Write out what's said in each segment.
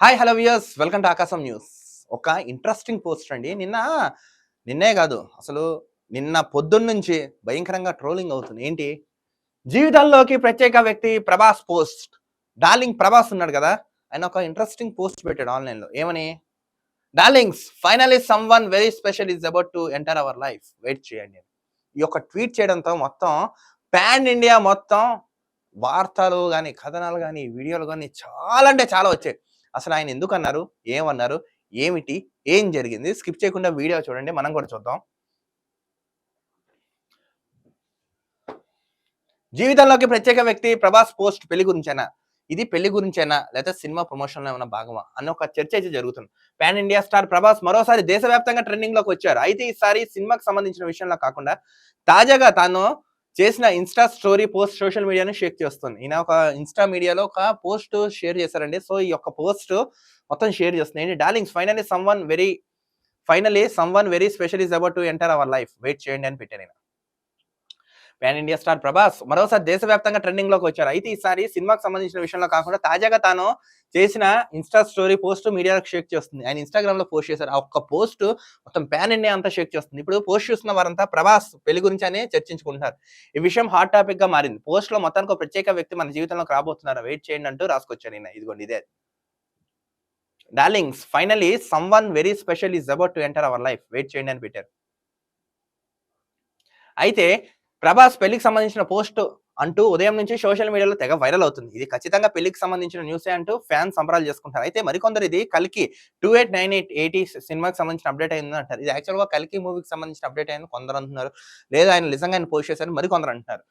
Hi hello viewers welcome to Akasam news ఒక interesting post అండి. నిన్న నిన్నే కాదు అసలు నిన్న పొద్దున్న నుంచి భయంకరంగా ట్రోలింగ్ అవుతుంది. ఏంటి? జీవితంలోకి ప్రత్యేక వ్యక్తి ప్రభాస్ పోస్ట్ డార్లింగ్ ప్రభాస్ ఉన్నాడు కదా ఆయన ఒక ఇంట్రెస్టింగ్ పోస్ట్ పెట్టాడు ఆన్లైన్లో. ఏమని? Darlings finally someone very special is about to enter our life wait చేయండి. ఈ యొక్క ట్వీట్ చేయడంతో మొత్తం పాన్ ఇండియా మొత్తం వార్తలు కానీ కథనాలు కానీ వీడియోలు కానీ చాలా అంటే చాలా వచ్చాయి. అసలు ఆయన ఎందుకు అన్నారు ఏమన్నారు? ఏమిటి? ఏం జరిగింది? స్కిప్ చేయకుండా వీడియో చూడండి మనం కూడా చూద్దాం. జీవితంలోకి ప్రత్యేక వ్యక్తి ప్రభాస్ పోస్ట్ పెళ్ళి గురించేనా? ఇది పెళ్ళి గురించేనా? లేదా సినిమా ప్రమోషన్లో ఏమైనా భాగమా? అన్న ఒక చర్చ అయితే జరుగుతుంది. పాన్ ఇండియా స్టార్ ప్రభాస్ మరోసారి దేశవ్యాప్తంగా ట్రెండింగ్లోకి వచ్చారు. అయితే ఈసారి సినిమాకి సంబంధించిన విషయంలో కాకుండా తాజాగా తాను చేసిన ఇన్స్టా స్టోరీ పోస్ట్ సోషల్ మీడియాని షేక్ చేస్తుంది. ఈయన ఒక ఇన్స్టా మీడియాలో ఒక పోస్ట్ షేర్ చేశారండి. సో ఈ యొక్క పోస్ట్ మొత్తం షేర్ చేస్తుంది. ఏంటి? Darlings finally someone very finally someone very special is about to enter our life wait చేయండి అని పెట్టాను pan pan India star Prabhas మరోసారి దేశవ్యాప్తంగా ట్రెండింగ్లోకి వచ్చారు. అయితే ఈసారి సినిమాకి సంబంధించిన విషయంలో కాకుండా తాజాగా తాను చేసిన ఇన్స్టా స్టోరీ పోస్ట్ మీడియాలో షేక్ చేస్తుంది. ఆయన ఇన్స్టాగ్రామ్లో పోస్ట్ చేశారు. ఆ ఒక్క పోస్ట్ మొత్తం పాన్ ఇండియా అంతా షేక్ చేస్తుంది. ఇప్పుడు పోస్ట్ చూస్తున్న వారంతా ప్రభాస్ పెళ్ళి గురించి అనే చర్చించుకుంటున్నారు. ఈ విషయం హాట్ టాపిక్గా మారింది. పోస్ట్లో మొత్తానికి ఒక ప్రత్యేక వ్యక్తి మన జీవితంలోకి రాబోతున్నారు? వెయిట్ చేయండి అంటూ రాసుకొచ్చాను నేను ఇదిగోండి ఇదే. Darlings finally someone very special is about to enter our life wait చేయండి అని పెట్టారు. అయితే ప్రభాస్ పెళ్ళికి సంబంధించిన పోస్ట్ అంటూ ఉదయం నుంచి సోషల్ మీడియాలో తెగ వైరల్ అవుతుంది. ఇది ఖచ్చితంగా పెళ్ళికి సంబంధించిన న్యూసే అంటూ ఫ్యాన్ సంబరాలు చేసుకుంటారు. అయితే మరికొందరు ఇది కలికి two eight nine eight eighty సినిమాకి సంబంధించిన అప్డేట్ అయింది అంటారు. ఇది యాక్చువల్గా కలికి మూవీకి సంబంధించిన అప్డేట్ అయింది కొందరు అంటున్నారు. లేదా ఆయన నిజంగా ఆయన పోస్ట్ చేశారు మరికొందరు అంటున్నారు.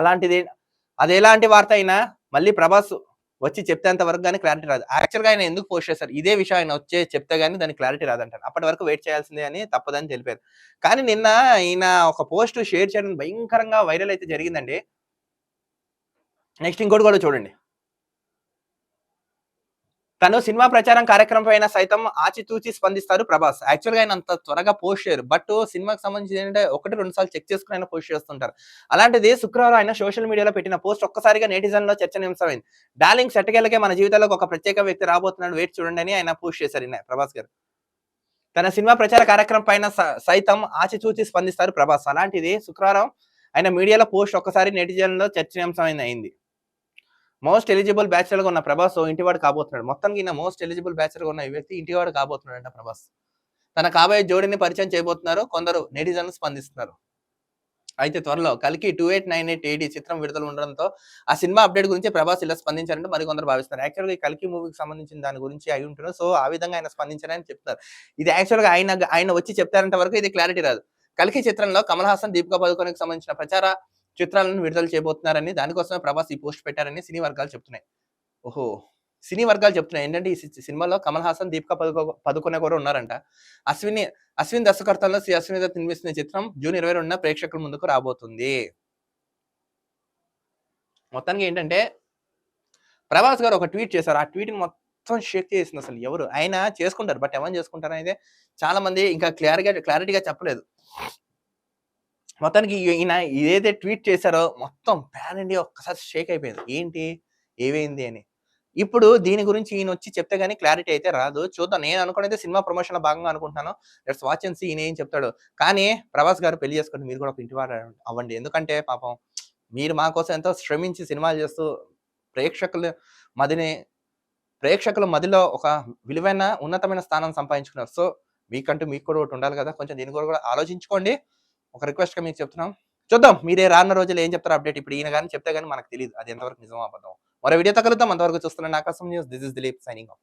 అలాంటిది అది ఎలాంటి వార్త అయినా మళ్ళీ ప్రభాస్ వచ్చి చెప్తేంత వరకు కానీ క్లారిటీ రాదు. యాక్చువల్గా ఆయన ఎందుకు పోస్ట్ చేశారు? ఇదే విషయం ఆయన వచ్చే చెప్తే కానీ దానికి క్లారిటీ రాదంటారు. అప్పటి వరకు వెయిట్ చేయాల్సిందే అని తప్పదని తెలిపారు. కానీ నిన్న ఈయన ఒక పోస్ట్ షేర్ చేయడం భయంకరంగా వైరల్ అయితే జరిగిందండి. నెక్స్ట్ ఇంకోటి కూడా చూడండి. తను సినిమా ప్రచారం కార్యక్రమం పైన సైతం ఆచితూచి స్పందిస్తారు ప్రభాస్. యాక్చువల్గా ఆయన అంత త్వరగా పోస్ట్ చేయరు. బట్ సినిమాకి సంబంధించి ఏంటంటే ఒకటి రెండు సార్లు చెక్ చేసుకుని ఆయన పోస్ట్ చేస్తుంటారు. అలాంటిది శుక్రవారం ఆయన సోషల్ మీడియాలో పెట్టిన పోస్ట్ ఒక్కసారిగా నెటిజన్లో చర్చనీయాంశమైంది. డార్లింగ్ సెట్టకేలకే మన జీవితంలో ఒక ప్రత్యేక వ్యక్తి రాబోతున్నాడు. వెయిట్ చూడండి అని ఆయన పోస్ట్ చేశారు ప్రభాస్ గారు. తన సినిమా ప్రచార కార్యక్రమం పైన సైతం ఆచితూచి స్పందిస్తారు ప్రభాస్. అలాంటిది శుక్రవారం ఆయన మీడియాలో పోస్ట్ ఒక్కసారి నెటిజన్లో చర్చనీయాంశమైంది అయింది. మోస్ట్ ఎలిజిబుల్ బ్యాచులర్గా ఉన్న ప్రభాస్ ఇంటివాడు కాబోతున్నాడు. మొత్తానికి ఈయన మోస్ట్ ఎలిజిబుల్ బ్యాచులర్గా ఉన్న వ్యక్తి ఇంటివాడు కాబోతున్నాడు ప్రభాస్. తన కాబోయే జోడిని పరిచయం చేయబోతున్నారు. కొందరు నెటిజన్లు స్పందిస్తున్నారు. అయితే త్వరలో కలికి two eight nine eight eighty చిత్రం విడుదల ఉండడంతో ఆ సినిమా అప్డేట్ గురించి ప్రభాస్ ఇలా స్పందించారంటే మరికొందరు భావిస్తున్నారు. యాక్చువల్గా ఈ కలికి మూవీకి సంబంధించిన దాని గురించి అయి ఉంటున్నారు. సో ఆ విధంగా ఆయన స్పందించారని చెప్తారు ఇది యాక్చువల్గా ఆయన ఆయన వచ్చి చెప్తారంటే వరకు ఇది క్లారిటీ రాదు. కలికి చిత్రంలో కమల్ హాసన్ దీపికా పదుకొనకి సంబంధించిన ప్రచార చిత్రాలను విడుదల చేయబోతున్నారని దానికోసమే ప్రభాస్ ఈ పోస్ట్ పెట్టారని సినీ వర్గాలు చెప్తున్నాయి. ఓహో. సినీ వర్గాలు చెప్తున్నాయి. ఏంటంటే ఈ సినిమాలో కమల్ హాసన్ దీపిక పదుకో పదుకొనే కూడా ఉన్నారంట. అశ్విని అశ్విన్ దర్శకత్వంలో శ్రీ అశ్విని దత్ నిర్మిస్తున్న చిత్రం జూన్ ఇరవై రెండున ప్రేక్షకుల ముందుకు రాబోతుంది. మొత్తానికి ఏంటంటే ప్రభాస్ గారు ఒక ట్వీట్ చేశారు. ఆ ట్వీట్ మొత్తం షేక్ చేసింది అసలు ఎవరు? ఆయన చేసుకుంటారు. బట్ ఎవరు చేసుకుంటారు అయితే చాలా మంది ఇంకా క్లియర్గా క్లారిటీగా చెప్పలేదు. మొత్తానికి ఈయన ఏదైతే ట్వీట్ చేశారో మొత్తం ప్యాన్ ఇండియా ఒక్కసారి షేక్ అయిపోయింది. ఏంటి? ఏమైంది అని. ఇప్పుడు దీని గురించి ఈయన వచ్చి చెప్తే గానీ క్లారిటీ అయితే రాదు. చూద్దాం. నేను అనుకునేది సినిమా ప్రమోషన్ భాగంగా అనుకుంటున్నాను. Let's watch and see. ఈయన ఏం చెప్తాడు? కానీ ప్రభాస్ గారు పెళ్ళి చేసుకోండి. మీరు కూడా ఒక ఇంటి అవ్వండి. ఎందుకంటే పాపం మీరు మా కోసం ఎంతో శ్రమించి సినిమాలు చేస్తూ ప్రేక్షకుల మదిని ప్రేక్షకుల మదిలో ఒక విలువైన ఉన్నతమైన స్థానం సంపాదించుకున్నారు. సో మీకంటూ మీకు కూడా ఒకటి ఉండాలి కదా. కొంచెం దీని కూడా ఆలోచించుకోండి. ఒక రిక్వెస్ట్గా మీకు చెప్తున్నాం. చూద్దాం మీరే రాన్న రోజులు ఏం చెప్తారు అప్డేట్ ఇప్పుడు ఈయన కానీ చెప్తే కానీ మనకు తెలియదు అది ఎంతవరకు నిజమో అబద్ధం మరో వీడియో తగలుద్దాం అంతవరకు చూస్తున్నాను Akasam news this is Dilip signing off